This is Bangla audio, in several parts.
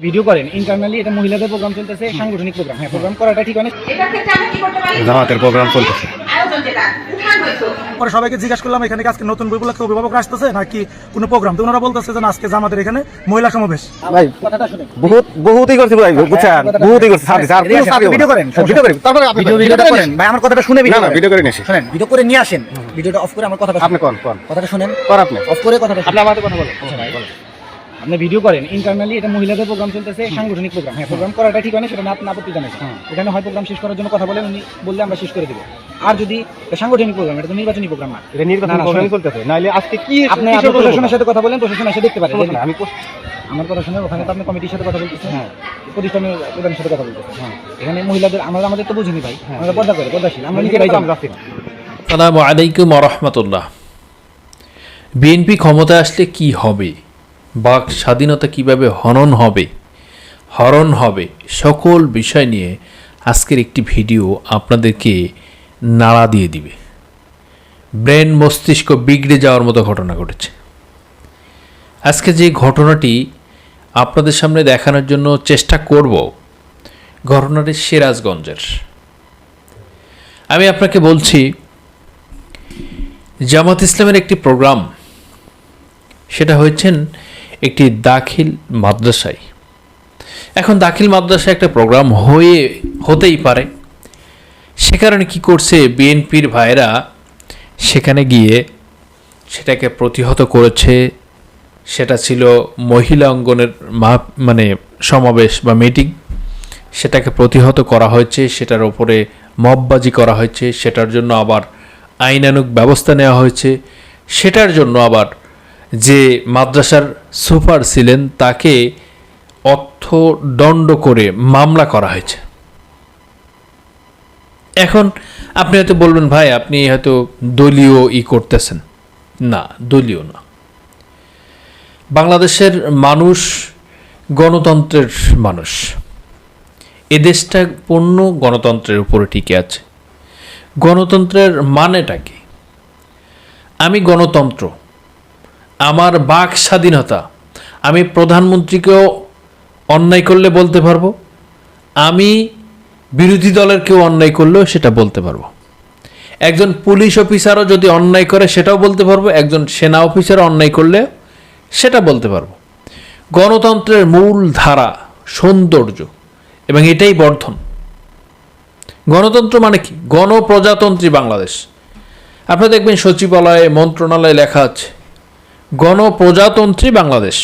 ভিডিও করেন। ইন্টারনালি এটা মহিলাদের প্রোগ্রাম চলতেছে সাংগঠনিক প্রোগ্রাম হ্যাঁ প্রোগ্রাম করাটা ঠিক অনেক আমরা জামাতের প্রোগ্রাম চলতেছে। পরে সবাইকে জিজ্ঞাসা করলাম এখানে আজকে নতুন বই উপলক্ষে অভিভাবক আসতেছে? নাকি কোনো প্রোগ্রাম তো ওনারা বলতেছে যে আজকে আমাদের এখানে মহিলা সমাবেশ। ভাই কথাটা শুনে বহুত বহুতই করছি ভাই বুঝছেন? বহুতই করছি। স্যার ভিডিও করেন, ভিডিও করি। তারপরে আপনি ভিডিও ভিডিওটা করেন। ভাই আমার কথাটা শুনে না ভিডিও না ভিডিও করে নিয়েছি শুনেন ভিডিও করে নিয়ে আসেন। ভিডিওটা অফ করে আমার কথাটা আপনি। কোন কোন। কথাটা শুনেন। কর আপনি। অফ করে কথাটা আপনি। আমাদের কথা বলেন। আচ্ছা ভাই, বলেন। আপনি ভিডিও করেন। ইন্টারনালি এটা মহিলাদের প্রোগ্রাম চলতেছে সাংগঠনিক প্রোগ্রাম হ্যাঁ প্রোগ্রাম করাটা ঠিক অনেক সেটা নিয়ে আপনি আপত্তি জানাচ্ছেন এখানে হয় প্রোগ্রাম শেষ করার জন্য কথা বলেন উনি বললে আমরা শেষ করে দেবো। আর যদি সাংগঠনিক প্রোগ্রাম এটা তো নির্বাচনী প্রোগ্রাম না। এটা নির্বাচন না, না, প্রোগ্রাম চলতেছে। নাইলে আজকে কি আপনি আপনার প্রশাসনের সাথে কথা বলেন প্রশাসন এসে দেখতে পারেন আমি আমার কথা শুনে ওখানে তো আপনি কমিটির সাথে কথা বলতেছেন। হ্যাঁ। প্রতিষ্ঠানের প্রধানের সাথে কথা বলতেছেন। হ্যাঁ। এখানে মহিলাদের আমরা আমাদের তো বুঝিনি ভাই। আমরা পর্দা করে পর্দাশীল। আমরা নিজেরাই জানি। যাচ্ছি না। সালামু আলাইকুম রহমতুল্লাহ। বিএনপি ক্ষমতায় আসলে কি হবে? বাক স্বাধীনতা কীভাবে হনন হবে, হরণ হবে, সকল বিষয় নিয়ে আজকের একটি ভিডিও আপনাদেরকে নাড়া দিয়ে দিবে। ব্রেন মস্তিষ্ক বিগড়ে যাওয়ার মতো ঘটনা ঘটেছে। আজকে যে ঘটনাটি আপনাদের সামনে দেখানোর জন্য চেষ্টা করব, ঘটনাটি সিরাজগঞ্জের। আমি আপনাকে বলছি, জামাত ইসলামের একটি প্রোগ্রাম, সেটা হয়েছেন একটি দাখিল মাদ্রাসায়। এখন দাখিল মাদ্রাসায় একটা প্রোগ্রাম হয়ে, হতেই পারে। সে কারণে কী করছে বিএনপির ভাইরা সেখানে গিয়ে সেটাকে প্রতিহত করেছে। সেটা ছিল মহিলা অঙ্গনের মা মানে সমাবেশ বা মিটিং। সেটাকে প্রতিহত করা হয়েছে, সেটার ওপরে মববাজি করা হয়েছে, সেটার জন্য আবার আইনানুগ ব্যবস্থা নেওয়া হয়েছে। সেটার জন্য আবার যে মাদ্রাসার সুপার ছিলেন, তাকে অর্থদণ্ড করে মামলা করা হয়েছে। এখন আপনি হয়তো বলবেন, ভাই, আপনি হয়তো দলীয় ই করতেছেন। না, দলীয় না। বাংলাদেশের মানুষ গণতন্ত্রের মানুষ। এ দেশটা পূর্ণ গণতন্ত্রের উপরে টিকে আছে। গণতন্ত্রের মানেটা কি? আমি গণতন্ত্র আমার বাক স্বাধীনতা, আমি প্রধানমন্ত্রীকেও অন্যায় করলে বলতে পারব, আমি বিরোধী দলের কেউ অন্যায় করলেও সেটা বলতে পারব। একজন পুলিশ অফিসারও যদি অন্যায় করে সেটাও বলতে পারব, একজন সেনা অফিসার অন্যায় করলে সেটা বলতে পারব। গণতন্ত্রের মূল ধারা সৌন্দর্য এবং এটাই বর্ধন। গণতন্ত্র মানে কি? গণপ্রজাতন্ত্রী বাংলাদেশ। আপনারা দেখবেন সচিবালয়ে, মন্ত্রণালয়ে লেখা আছে গণপ্রজাতন্ত্রী বাংলাদেশ।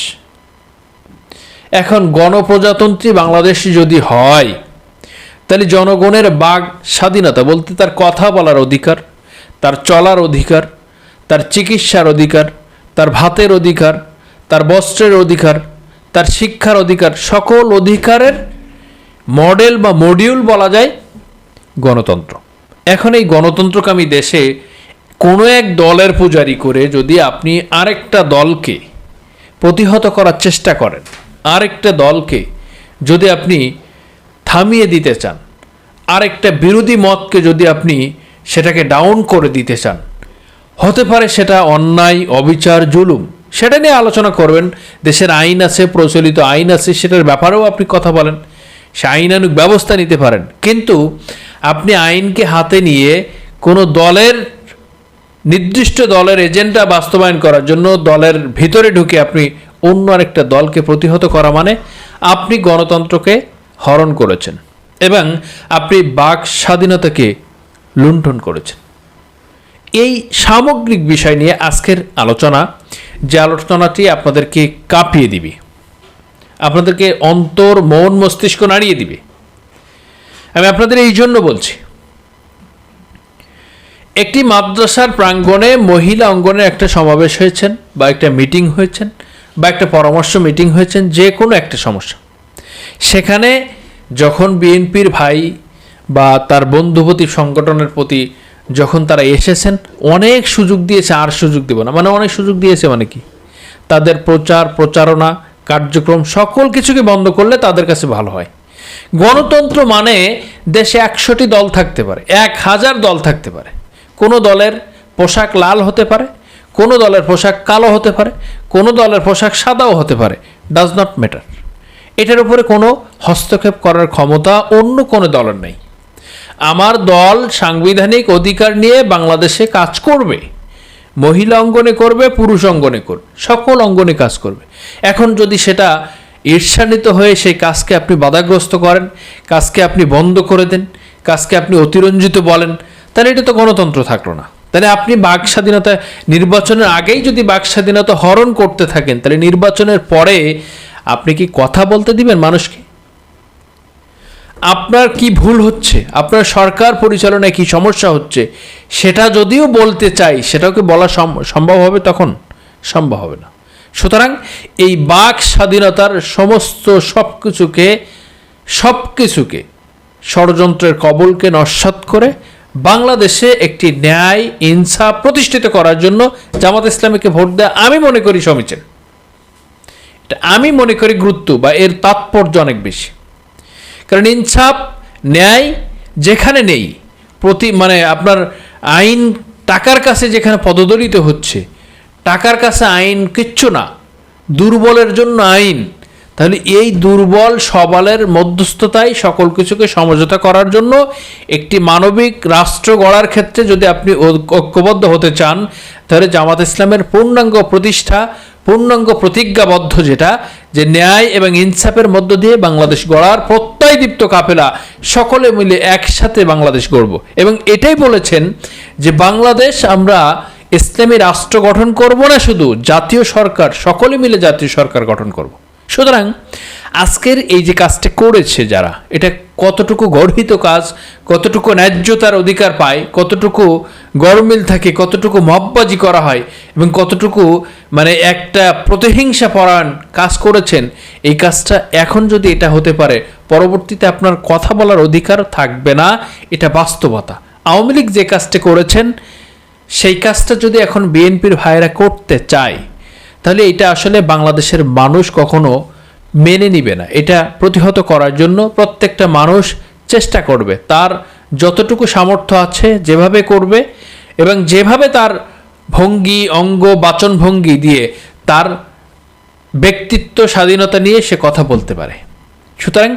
এখন গণপ্রজাতন্ত্রী বাংলাদেশ যদি হয়, তাহলে জনগণের বাক স্বাধীনতা বলতে তার কথা বলার অধিকার, তার চলার অধিকার, তার চিকিৎসার অধিকার, তার ভাতের অধিকার, তার বস্ত্রের অধিকার, তার শিক্ষার অধিকার, সকল অধিকারের মডেল বা মডিউল বলা যায় গণতন্ত্র। এখন এই গণতন্ত্রকামী দেশে কোনো এক দলের পূজারি করে যদি আপনি আরেকটা দলকে প্রতিহত করার চেষ্টা করেন, আরেকটা দলকে যদি আপনি থামিয়ে দিতে চান, আরেকটা বিরোধী মতকে যদি আপনি সেটাকে ডাউন করে দিতে চান, হতে পারে সেটা অন্যায়, অবিচার, জুলুম, সেটা নিয়ে আলোচনা করবেন, দেশের আইন আছে, প্রচলিত আইন আছে, সেটার ব্যাপারেও আপনি কথা বলেন, সে আইনানুগ ব্যবস্থা নিতে পারেন। কিন্তু আপনি আইনকে হাতে নিয়ে কোনো দলের নির্দিষ্ট দলের এজেন্ডা বাস্তবায়ন করার জন্য দলের ভিতরে ঢুকে আপনি অন্য আরেকটা দলকে প্রতিহত করা মানে আপনি গণতন্ত্রকে হরণ করেছেন এবং আপনি বাক স্বাধীনতাকে লুণ্ঠন করেছেন। এই সামগ্রিক বিষয় নিয়ে আজকের আলোচনা, যে আলোচনাটি আপনাদেরকে কাঁপিয়ে দিবে, আপনাদেরকে অন্তর, মন, মস্তিষ্ক নাড়িয়ে দিবে। আমি আপনাদের এই জন্য বলছি একটি মাদ্রাসার প্রাঙ্গণে মহিলা অঙ্গনের একটা সমাবেশ হয়েছেন বা একটা মিটিং হয়েছেন বা একটা পরামর্শ মিটিং হয়েছেন, যে কোনো একটা সমস্যা। সেখানে যখন বিএনপির ভাই বা তার বন্ধুপতি সংগঠনের প্রতি যখন তারা এসেছেন, অনেক সুযোগ দিয়েছে, আর সুযোগ দেব না। মানে অনেক সুযোগ দিয়েছে মানে কি? তাদের প্রচার, প্রচারণা, কার্যক্রম, সকল কিছুকে বন্ধ করলে তাদের কাছে ভালো হয়। গণতন্ত্র মানে দেশে একশোটি দল থাকতে পারে, এক হাজার দল থাকতে পারে। কোনো দলের পোশাক লাল হতে পারে, কোনো দলের পোশাক কালো হতে পারে, কোনো দলের পোশাক সাদাও হতে পারে ডাজ নট ম্যাটার এটার উপরে কোনো হস্তক্ষেপ করার ক্ষমতা অন্য কোনো দলের নেই। আমার দল সাংবিধানিক অধিকার নিয়ে বাংলাদেশে কাজ করবে, মহিলা অঙ্গনে করবে, পুরুষ অঙ্গনে করবে, সকল অঙ্গনে কাজ করবে। এখন যদি সেটা ঈর্ষান্বিত হয়ে সেই কাজকে আপনি বাধাগ্রস্ত করেন, কাজকে আপনি বন্ধ করে দেন, কাজকে আপনি অতিরঞ্জিত বলেন তাহলে এটা তো গণতন্ত্র থাকল না। তাহলে আপনি বাক স্বাধীনতা নির্বাচনের আগেই যদি বাক স্বাধীনতা হরণ করতে থাকেন, তাহলে নির্বাচনের পরে আপনি কি কথা বলতে দিবেন মানুষকে? আপনার কি ভুল হচ্ছে? আপনার সরকার পরিচালনায় কি সমস্যা হচ্ছে? সেটা যদিও বলতে চাই, সেটাও কি বলা সম- সম্ভব হবে তখন? সম্ভব হবে না। সুতরাং এই বাক স্বাধীনতার সমস্ত সব কিছুকে সব কিছুকে ষড়যন্ত্রের কবলকে নস্বাত করে বাংলাদেশে একটি ন্যায় ইনসাফ প্রতিষ্ঠিত করার জন্য জামাত ইসলামীকে ভোট দেওয়া আমি মনে করি সমীচীন। এটা আমি মনে করি গুরুত্ব বা এর তাৎপর্য অনেক বেশি। কারণ ইনসাফ ন্যায় যেখানে নেই, প্রতি মানে আপনার আইন টাকার কাছে যেখানে পদদলিত হচ্ছে, টাকার কাছে আইন কিচ্ছু না। দুর্বলের জন্য আইন তাহলে এই দুর্বল সবালের মধ্যস্থতায় সকল কিছুকে সমঝোতা করার জন্য একটি মানবিক রাষ্ট্র গড়ার ক্ষেত্রে যদি আপনি ঐক্যবদ্ধ হতে চান, তাহলে জামাত ইসলামের পূর্ণাঙ্গ প্রতিষ্ঠা, পূর্ণাঙ্গ প্রতিজ্ঞাবদ্ধ যেটা, যে ন্যায় এবং ইনসাফের মধ্য দিয়ে বাংলাদেশ গড়ার প্রত্যয়দীপ্ত কাফেলা সকলে মিলে একসাথে বাংলাদেশ গড়ব। এবং এটাই বলেছেন যে বাংলাদেশ আমরা ইসলামী রাষ্ট্র গঠন করব না শুধু, জাতীয় সরকার, সকলে মিলে জাতীয় সরকার গঠন করব। সুতরাং আজকের এই যে কাজটা করেছে যারা, এটা কতটুকু গর্হিত কাজ, কতটুকু ন্যায্যতার অধিকার পায়, কতটুকু গরমিল থাকে, কতটুকু মববাজি করা হয় এবং কতটুকু মানে একটা প্রতিহিংসা পরায়ণ কাজ করেছেন, এই কাজটা এখন যদি এটা হতে পারে, পরবর্তীতে আপনার কথা বলার অধিকার থাকবে না, এটা বাস্তবতা। আওয়ামী লীগ যে কাজটা করেছেন, সেই কাজটা যদি এখন বিএনপির ভাইয়েরা করতে চায় তাহলে এটা আসলে বাংলাদেশের মানুষ কখনো মেনে নিবে না। এটা প্রতিহত করার জন্য প্রত্যেকটা মানুষ চেষ্টা করবে। তার যতটুকু সামর্থ্য আছে যেভাবে করবে এবং যেভাবে তার ভঙ্গি, অঙ্গ, বাচন ভঙ্গি দিয়ে তার ব্যক্তিত্ব, স্বাধীনতা নিয়ে সে কথা বলতে পারে। সুতরাং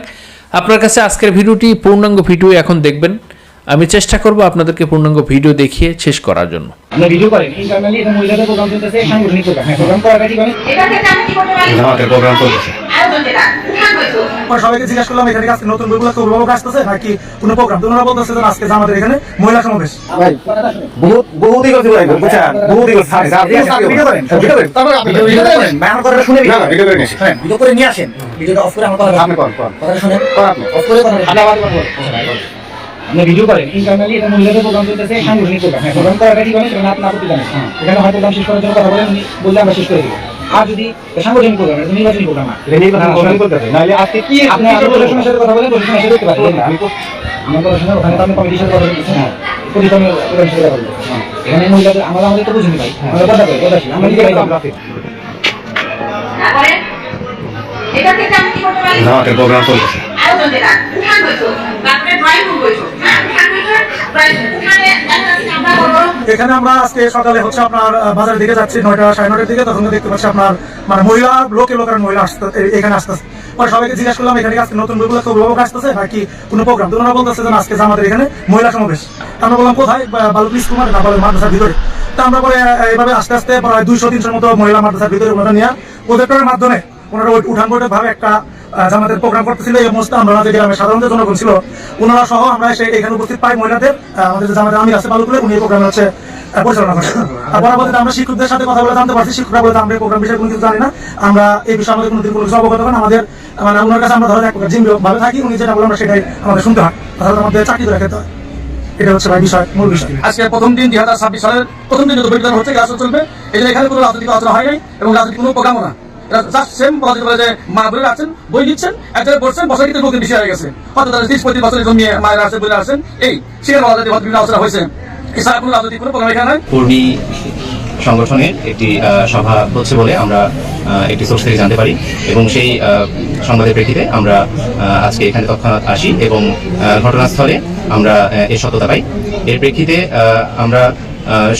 আপনার কাছে আজকের ভিডিওটি, পূর্ণাঙ্গ ভিডিও এখন দেখবেন। আমি চেষ্টা করব আপনাদেরকে পূর্ণাঙ্গ ভিডিও দেখিয়ে শেষ করার জন্য। হ্যাঁ সবাইকে জিজ্ঞাসা করলাম এখানে কি আজকে নতুন বইগুলো অভিভাবক আসতেছে? নাকি কোনো প্রোগ্রাম? বলতেছে আজকে আমাদের এখানে মহিলা সমাবেশ। ভাই বহুত বহুতই করছি বুঝছেন? বহুতই করছি ছাড় ছাড় ভিডিও করেন ভিডিও করেন। তারপরে আপনি ভিডিও ভিডিও করেন ভাই আমার শুনে না না ভিডিও করে নিয়েছি ভিডিও করে নিয়ে আসেন। ভিডিওটা অফ করে আমার কথা আপনি কর কর শুনেন। আপনি। অফ করে কথা আপনি বলুন ভিডিও করেন। ইন্টারনালি এটা মহিলাদের প্রোগ্রাম চলতেছে সাংগঠনিক প্রোগ্রাম। হ্যাঁ প্রোগ্রাম করাটা ঠিক অনেক আপনি আপত্তি জানেন। এখানে হয়তো প্রোগ্রাম শেষ করার জন্য কথা বলেন উনি বললে আমরা শেষ করে দিব। আর যদি সাংগঠনিক প্রোগ্রাম এটা নির্বাচনী প্রোগ্রাম না এটা নির্বাচন হ্যাঁ, প্রোগ্রাম। করতেছে নাইলে আজকে কি আপনি আর প্রশাসনের সাথে কথা বলেন প্রশাসনের সাথে দেখতে পাচ্ছেন না। আমি তো- আমার পড়াশোনা ওখানে তো আমি কমিটির সাথে কথা বলতেছি হ্যাঁ। আমি ওখানে সাথে কথা বলতেছি এখানে মহিলাদের আমরা আমাদের তো বুঝিনি ভাই। আমরা কথা কই কথা আমরা নিজে ভাই জামাতের প্রোগ্রাম আমরা বড় এখানে আমরা আজকে সকালে হচ্ছে আপনার আহ, বাজারের দিকে যাচ্ছি নয়টা সাড়ে নয়টার দিকে তখন দেখতে পাচ্ছি আপনার মানে মহিলা লোকে লোকের মহিলা আসতে এখানে আসতেছে। পরে সবাইকে জিজ্ঞাসা করলাম এখানে আজকে নতুন বইগুলো অভিভাবক আসতেছে? নাকি কোনো প্রোগ্রাম তো বলতেছে যে আজকে আমাদের এখানে মহিলা সমাবেশ। আমরা বললাম কোথায়? বালুক স্কুল না বালুক মাদ্রাসার ভিতরে। তা আমরা পরে এইভাবে আস্তে আস্তে প্রায় দুইশো তিনশোর মতো মহিলা মাদ্রাসার ভিতরে ওনারা নিয়ে প্রজেক্টরের মাধ্যমে ওনারা ওই উঠান বৈঠক ভাবে একটা জামাতের প্রোগ্রাম করতেছিল, এই সমস্ত আমরা যে গ্রামের সাধারণ যে জনগণ ছিল ওনারা সহ আমরা সেই এখানে উপস্থিত পাই মহিলাদের আমাদের জামাতের আমির আছে বালুকুলে, উনি প্রোগ্রামে হচ্ছে পরিচালনা করেন। আমরা শিক্ষকদের সাথে কথা বলে জানতে পারছি, শিক্ষকরা বলে আমরা প্রোগ্রাম বিষয়ে কোনো কিছু জানি না। আমরা এই বিষয়ে আমাদের কোনোদিন কোনো কিছু অবগত করেন আমাদের মানে ওনার কাছে আমরা ধরেন এক প্রকার ভাবে থাকি, উনি যেটা বলে আমরা সেটাই আমাদের শুনতে হয়। তাহলে আমাদের চাকরি করে খেতে হয়। এটা হচ্ছে ভাই বিষয় বিষয়। আজকে প্রথম দিন দুই হাজার ছাব্বিশ সালের প্রথম দিন যত হচ্ছে চলবে। এই এখানে কোনো রাজনৈতিক হয় নাই এবং রাজনৈতিক কোনো প্রোগ্রামও না। সংগঠনের একটি সভা হচ্ছে বলে আমরা একটি সোর্স থেকে জানতে পারি। এবং সেই সংবাদের প্রেক্ষিতে আমরা আজকে এখানে তৎক্ষণাৎ আসি এবং ঘটনাস্থলে আমরা এর সত্যতা পাই। এর প্রেক্ষিতে আমরা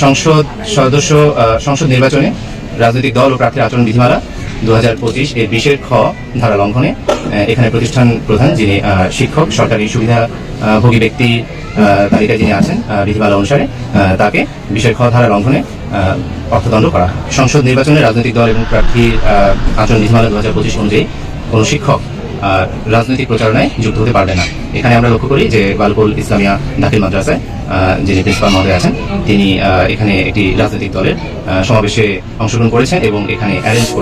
সংসদ সদস্য সংসদ নির্বাচনে রাজনৈতিক দল ও প্রার্থীর আচরণ বিধিমালা দু হাজার পঁচিশ এর বিশের খ ধারা লঙ্ঘনে এখানে প্রতিষ্ঠান প্রধান যিনি শিক্ষক, সরকারি সুবিধা ভোগী ব্যক্তি তালিকায় যিনি আছেন বিধিমালা অনুসারে তাকে বিশের খ ধারা লঙ্ঘনে অর্থদণ্ড করা সংসদ নির্বাচনে রাজনৈতিক দল এবং প্রার্থীর আচরণ বিধিমালা দু হাজার পঁচিশ অনুযায়ী কোনো শিক্ষক রাজনৈতিক প্রচারণায় যুক্ত হতে পারবে না। এখানে আমরা লক্ষ্য করি যে বালপুল ইসলামিয়া দাখিল মাদ্রাসায় যিনি প্রিন্সিপাল মহোদয় আছেন, তিনি এখানে একটি রাজনৈতিক দলের সমাবেশে অংশগ্রহণ করেছেন এবং এখানে অ্যারেঞ্জ করে